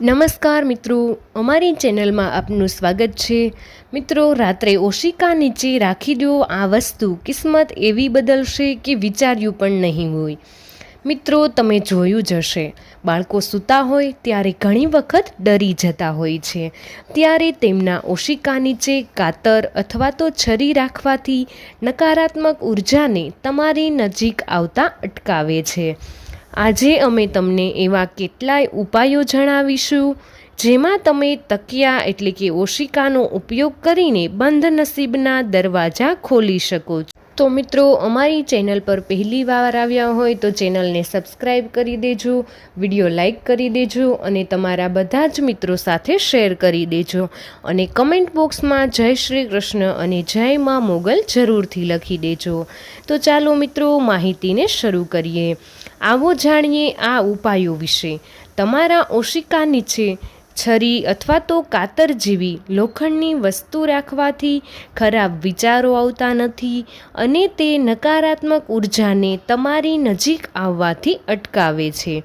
નમસ્કાર મિત્રો, અમારી ચેનલમાં આપનું સ્વાગત છે. મિત્રો, રાત્રે ઓશિકા નીચે રાખી દો આ વસ્તુ. કિસ્મત એવી બદલશે કે વિચાર્યું પણ નહીં હોય. મિત્રો, તમે જોયું જ હશે. બાળકો સૂતા હોય ત્યારે ઘણી વખત ડરી જતા હોય છે. ત્યારે તેમના ઓશિકા નીચે કાતર અથવા તો છરી રાખવાથી નકારાત્મક ઉર્જાને તમારી નજીક આવતા અટકાવે છે. આજે અમે તમને એવા કેટલાય ઉપાયો જણાવીશું, જેમાં તમે તકિયા એટલે કે ઓશિકાનો ઉપયોગ કરીને બંધ નસીબના દરવાજા ખોલી શકો છો. તો મિત્રો, અમારી ચેનલ પર પહેલી વાર આવ્યા હોય તો ચેનલને સબસ્ક્રાઈબ કરી દેજો, વીડિયો લાઈક કરી દેજો અને તમારા બધા જ મિત્રો સાથે શેર કરી દેજો. અને કમેન્ટ બોક્સમાં જય શ્રી કૃષ્ણ અને જય માં મોગલ જરૂરથી લખી દેજો. તો ચાલો મિત્રો, માહિતીને શરૂ કરીએ. આવો જાણીએ આ ઉપાયો વિશે. તમારા ઓશિકા નીચે છરી અથવા તો કાતર જેવી લોખંડની વસ્તુ રાખવાથી ખરાબ વિચારો આવતા નથી અને તે નકારાત્મક ઉર્જાને તમારી નજીક આવવાથી અટકાવે છે.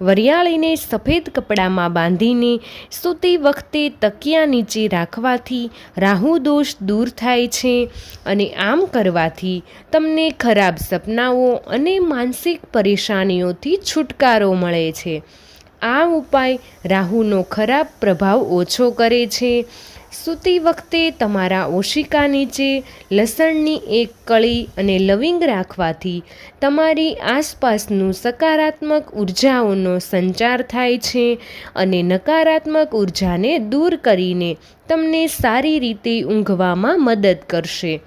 વરિયાળીને સફેદ કપડામાં બાંધીને સૂતી વખતે તકિયા નીચે રાખવાથી રાહુ દોષ દૂર થાય છે અને આમ કરવાથી તમને ખરાબ સપનાઓ અને માનસિક પરેશાનીઓથી છુટકારો મળે છે. આ ઉપાય રાહુનો ખરાબ પ્રભાવ ઓછો કરે છે. સૂતી વખતે તમારા ઓશિકા નીચે લસણની એક કળી અને લવિંગ રાખવાથી તમારી આસપાસનું સકારાત્મક ઉર્જાઓનો સંચાર થાય છે અને નકારાત્મક ઉર્જાને દૂર કરીને તમને સારી રીતે ઊંઘવામાં મદદ કરશે.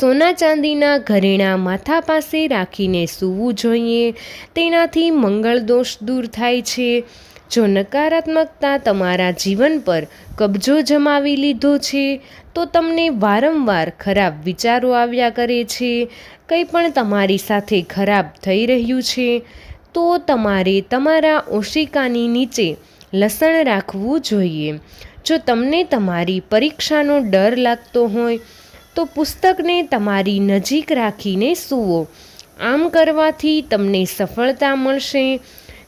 સોના ચાંદીના ઘરેણાં માથા પાસે રાખીને સૂવું જોઈએ. તેનાથી મંગળ દોષ દૂર થાય છે. જો નકારાત્મકતા તમારા જીવન પર કબજો જમાવી લીધો છે, તો તમને વારંવાર ખરાબ વિચારો આવ્યા કરે છે, કંઈ પણ તમારી સાથે ખરાબ થઈ રહ્યું છે, તો તમારે તમારા ઓશિકાની નીચે લસણ રાખવું જોઈએ. જો તમને તમારી પરીક્ષાનો ડર લાગતો હોય, તો પુસ્તકને તમારી નજીક રાખીને સૂવો. આમ કરવાથી તમને સફળતા મળશે.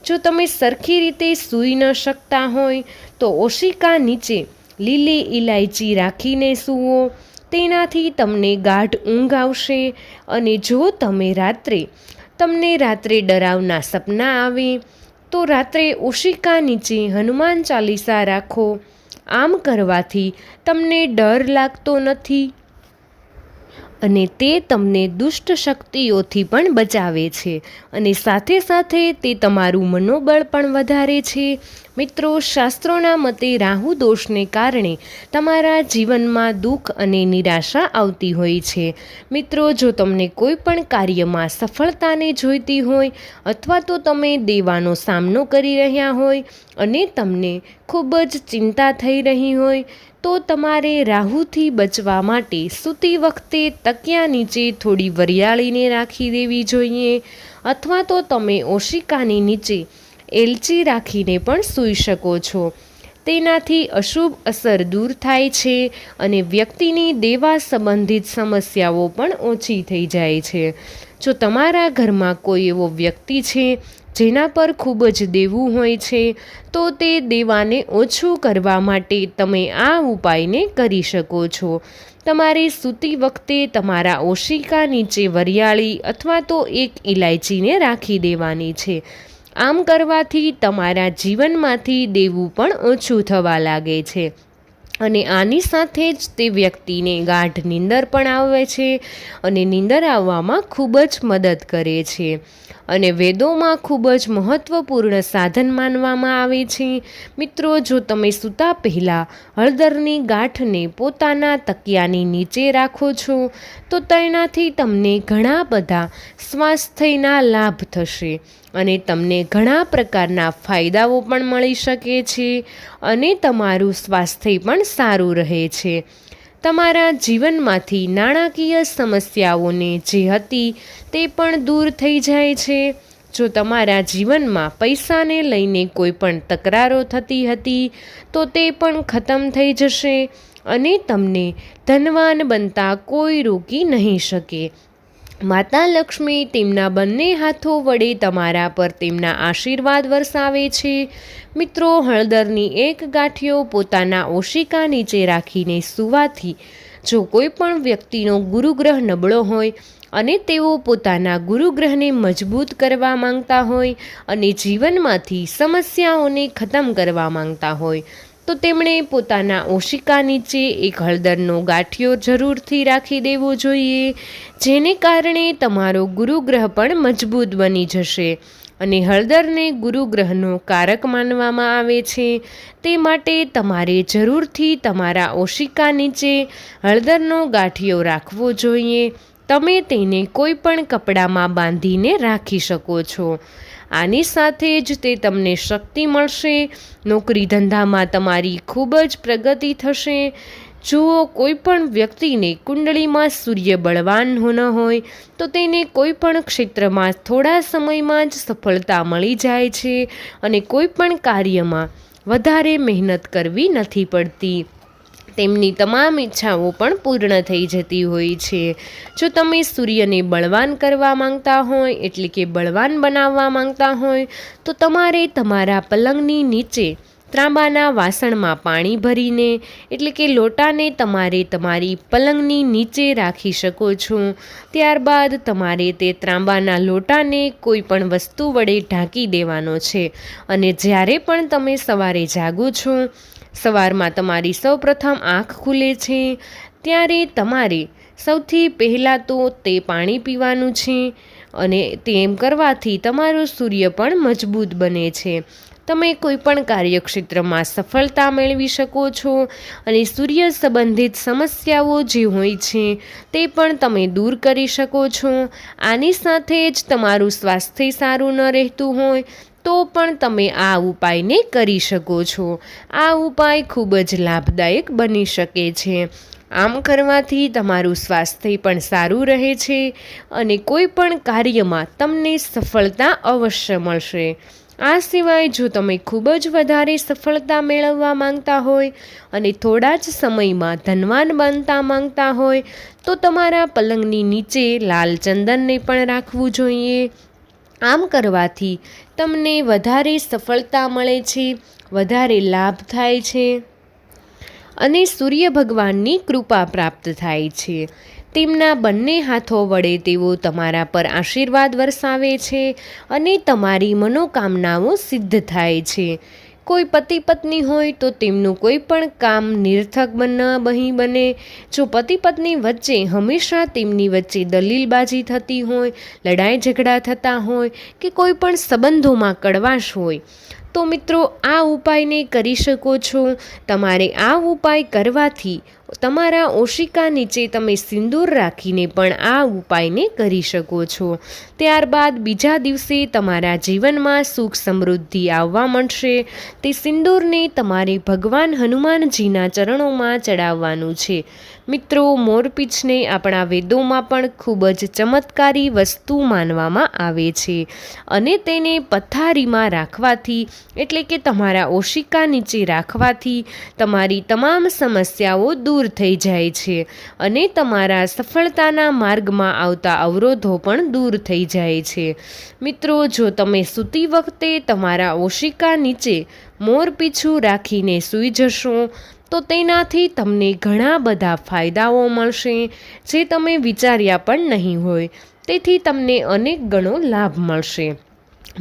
જો તમે સરખી રીતે સૂઈ ન શકતા હોય, તો ઓશિકા નીચે લીલી ઇલાયચી રાખીને સૂવો. તેનાથી તમને ગાઢ ઊંઘ આવશે અને જો તમે રાત્રે, તમને રાત્રે ડરાવના સપના આવે, તો રાત્રે ઓશિકા નીચે હનુમાન ચાલીસા રાખો. આમ કરવાથી તમને ડર લાગતો નથી. અને તે તમને દુષ્ટ શક્તિઓથી પણ બચાવે છે અને સાથે સાથે તે તમારું મનોબળ પણ વધારે છે. મિત્રો, શાસ્ત્રોના મતે રાહુ દોષને કારણે તમારા જીવનમાં દુઃખ અને નિરાશા આવતી હોય છે. મિત્રો, જો તમને કોઈ પણ કાર્યમાં સફળતાને જોઈતી હોય અથવા તો તમે દેવાનો સામનો કરી રહ્યા હોય અને તમને ખૂબ જ ચિંતા થઈ રહી હોય તો તમારે રાહુથી બચવા માટે સૂતી વખતે તકિયા નીચે થોડી વરિયાળીને રાખી દેવી જોઈએ અથવા તો તમે ઓશિકાની નીચે એલચી રાખીને પણ સૂઈ શકો છો. તેનાથી અશુભ અસર દૂર થાય છે અને વ્યક્તિની દેવા સંબંધિત સમસ્યાઓ પણ ઓછી થઈ જાય છે. જો તમારા ઘરમાં કોઈ એવો વ્યક્તિ છે જેના પર ખૂબ જ દેવું હોય છે, તો તે દેવાને ઓછું કરવા માટે તમે આ ઉપાયને કરી શકો છો. તમારે સૂતી વખતે તમારા ઓશિકા નીચે વરિયાળી અથવા તો એક ઇલાયચીને રાખી દેવાની છે. આમ કરવાથી તમારા જીવનમાંથી દેવું પણ ઓછું થવા લાગે છે. અને આની સાથે જ તે વ્યક્તિને ગાઢ નીંદર પણ આવે છે અને નીંદર આવવામાં ખૂબ જ મદદ કરે છે. અને વેદોમાં ખૂબ જ મહત્ત્વપૂર્ણ સાધન માનવામાં આવે છે. મિત્રો, જો તમે સૂતા પહેલાં હળદરની ગાંઠને પોતાના તકિયાની નીચે રાખો છો, તો તેનાથી તમને ઘણા બધા સ્વાસ્થ્યના લાભ થશે. અને તમને ઘણા પ્રકારના ફાયદાઓ પણ મળી શકે છે અને તમારું સ્વાસ્થ્ય પણ સારું રહે છે. તમારા જીવનમાંથી નાણાકીય સમસ્યાઓને જે હતી તે પણ દૂર થઈ જાય છે. જો તમારા જીવનમાં પૈસાને લઈને કોઈ પણ તકરારો થતી હતી, તો તે પણ ખતમ થઈ જશે અને તમને ધનવાન બનતા કોઈ રોકી નહીં શકે. માતા લક્ષ્મી તેમના બંને હાથો વડે તમારા પર તેમના આશીર્વાદ વરસાવે છે. મિત્રો, હળદરની એક ગાંઠિયો પોતાના ઓશિકા નીચે રાખીને સુવાથી જો કોઈ પણ વ્યક્તિનો ગુરુગ્રહ નબળો હોય અને તેઓ પોતાના ગુરુગ્રહને મજબૂત કરવા માંગતા હોય અને જીવનમાંથી સમસ્યાઓને ખતમ કરવા માંગતા હોય તો તેમણે પોતાના ઓશિકા નીચે એક હળદરનો ગાંઠિયો જરૂરથી રાખી દેવો જોઈએ, જેને કારણે તમારો ગુરુગ્રહ પણ મજબૂત બની જશે અને હળદરને ગુરુગ્રહનો કારક માનવામાં આવે છે. તે માટે તમારે જરૂરથી તમારા ઓશિકા નીચે હળદરનો ગાંઠિયો રાખવો જોઈએ. તમે તેને કોઈ પણ કપડામાં બાંધીને રાખી શકો છો. આની સાથે જ તે તમને શક્તિ મળશે. નોકરી ધંધામાં તમારી ખૂબ જ પ્રગતિ થશે. જુઓ કોઈ પણ વ્યક્તિને કુંડળીમાં સૂર્ય બળવાન ન હોય, તો તેને કોઈ પણ ક્ષેત્રમાં થોડા સમયમાં જ સફળતા મળી જાય છે અને કોઈ પણ કાર્યમાં વધારે મહેનત કરવી નથી પડતી. તેમની તમામ ઈચ્છાઓ પણ પૂર્ણ થઈ જતી હોય છે. જો તમે સૂર્યને બળવાન કરવા માંગતા હોય, એટલે કે બળવાન બનાવવા માંગતા હોય, તો તમારે તમારા પલંગની નીચે ત્રાંબાના વાસણમાં પાણી ભરીને, એટલે કે લોટાને તમારે તમારી પલંગની નીચે રાખી શકો છો. ત્યારબાદ તમારે તે ત્રાંબાના લોટાને કોઈ પણ વસ્તુ વડે ઢાંકી દેવાનો છે. અને જ્યારે પણ તમે સવારે જાગો છો સવારમાં તમારી સૌપ્રથમ આંખ ખુલે છે, ત્યારે તમારે સૌથી પહેલાં તો તે પાણી પીવાનું છે અને તેમ કરવાથી તમારો સૂર્ય પણ મજબૂત બને છે. તમે કોઈપણ કાર્યક્ષેત્રમાં સફળતા મેળવી શકો છો અને સૂર્ય સંબંધિત સમસ્યાઓ જે હોય છે તે પણ તમે દૂર કરી શકો છો. આની સાથે જ તમારું સ્વાસ્થ્ય સારું ન રહેતું હોય તો પણ તમે આ ઉપાયને કરી શકો છો. આ ઉપાય ખૂબ જ લાભદાયક બની શકે છે. આમ કરવાથી તમારું સ્વાસ્થ્ય પણ સારું રહે છે અને કોઈ પણ કાર્યમાં તમને સફળતા અવશ્ય મળશે. આ સિવાય જો તમે ખૂબ જ વધારે સફળતા મેળવવા માંગતા હોય અને થોડા જ સમયમાં ધનવાન બનતા માંગતા હોય, તો તમારા પલંગની નીચે લાલ ચંદનને પણ રાખવું જોઈએ. આમ કરવાથી તમને વધારે સફળતા મળે છે, વધારે લાભ થાય છે. અને સૂર્ય ભગવાનની કૃપા પ્રાપ્ત થાય છે. તેમના બંને હાથો વડે તેઓ તમારા પર આશીર્વાદ વરસાવે છે અને તમારી મનોકામનાઓ સિદ્ધ થાય છે. કોઈ પતિ પત્ની હોય તો તેમનું કોઈ પણ કામ નિર્થક ન બહી બને. જો પતિ પત્ની વચ્ચે હંમેશા તેમની વચ્ચે દલીલબાજી થતી હોય, લડાઈ ઝઘડા થતા હોય કે કોઈ પણ સંબંધોમાં કડવાશ હોય તો મિત્રો, આ ઉપાયને કરી શકો છો. તમારે આ ઉપાય કરવાથી તમારા ઓશિકા નીચે તમે સિંદૂર રાખીને પણ આ ઉપાયને કરી શકો છો. ત્યારબાદ બીજા દિવસે તમારા જીવનમાં સુખ સમૃદ્ધિ આવવા મળશે તે સિંદૂરને તમારે ભગવાન હનુમાનજીના ચરણોમાં ચડાવવાનું છે. મિત્રો, મોરપીંછને આપણા વેદોમાં પણ ખૂબ જ ચમત્કારી વસ્તુ માનવામાં આવે છે અને તેને પથારીમાં રાખવાથી, એટલે કે તમારા ઓશિકા નીચે રાખવાથી, તમારી તમામ સમસ્યાઓ દૂર થઈ જાય છે અને તમારા સફળતાના માર્ગમાં આવતા અવરોધો પણ દૂર થઈ જાય છે. મિત્રો, જો તમે સૂતી વખતે તમારા ઓશિકા નીચે મોર પીછું રાખીને સૂઈ જશો તો તેનાથી તમને ઘણા બધા ફાયદાઓ મળશે, જે તમે વિચાર્યા પણ નહીં હોય. તેથી તમને અનેક ગણો લાભ મળશે.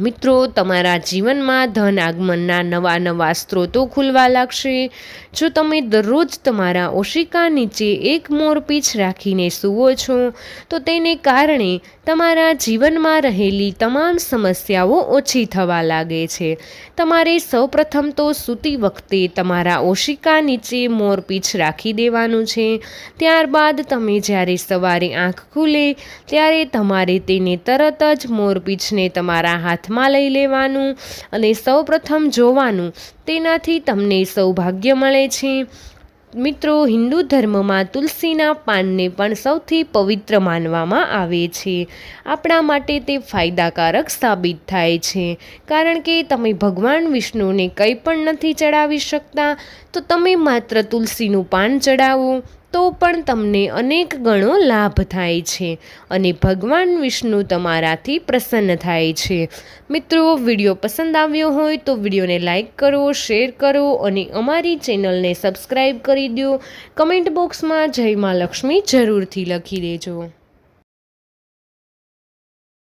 મિત્રો, તમારા જીવનમાં ધન આગમનના નવા નવા સ્ત્રોતો ખુલવા લાગશે. જો તમે દરરોજ તમારા ઓશિકા નીચે એક મોરપીંછ રાખીને સૂવો છો, તો તેને કારણે તમારા જીવનમાં રહેલી તમામ સમસ્યાઓ ઓછી થવા લાગે છે. તમારે સૌપ્રથમ તો સૂતી વખતે તમારા ઓશિકા નીચે મોરપીંછ રાખી દેવાનું છે. ત્યારબાદ તમે જ્યારે સવારે આંખ ખુલે, ત્યારે તમારે તેને તરત જ મોરપીંછને તમારા હાથમાં લઈ લેવાનું અને સૌપ્રથમ જોવાનું. તેનાથી તમને સૌભાગ્ય મળે છે. મિત્રો, હિન્દુ ધર્મમાં તુલસીના પાનને પણ સૌથી પવિત્ર માનવામાં આવે છે. આપણા માટે તે ફાયદાકારક સાબિત થાય છે. કારણ કે તમે ભગવાન વિષ્ણુને કંઈ પણ નથી ચડાવી શકતા, તો તમે માત્ર તુલસીનું પાન ચડાવો. તો પણ તમને અનેક ગણો લાભ થાય છે અને ભગવાન વિષ્ણુ તમારાથી પ્રસન્ન થાય છે. મિત્રો, વીડિયો પસંદ આવ્યો હોય તો વિડીયોને લાઈક કરો, શેર કરો અને અમારી ચેનલને સબસ્ક્રાઈબ કરી દો કમેન્ટ બોક્સમાં જય મા લક્ષ્મી જરૂરથી લખી દેજો.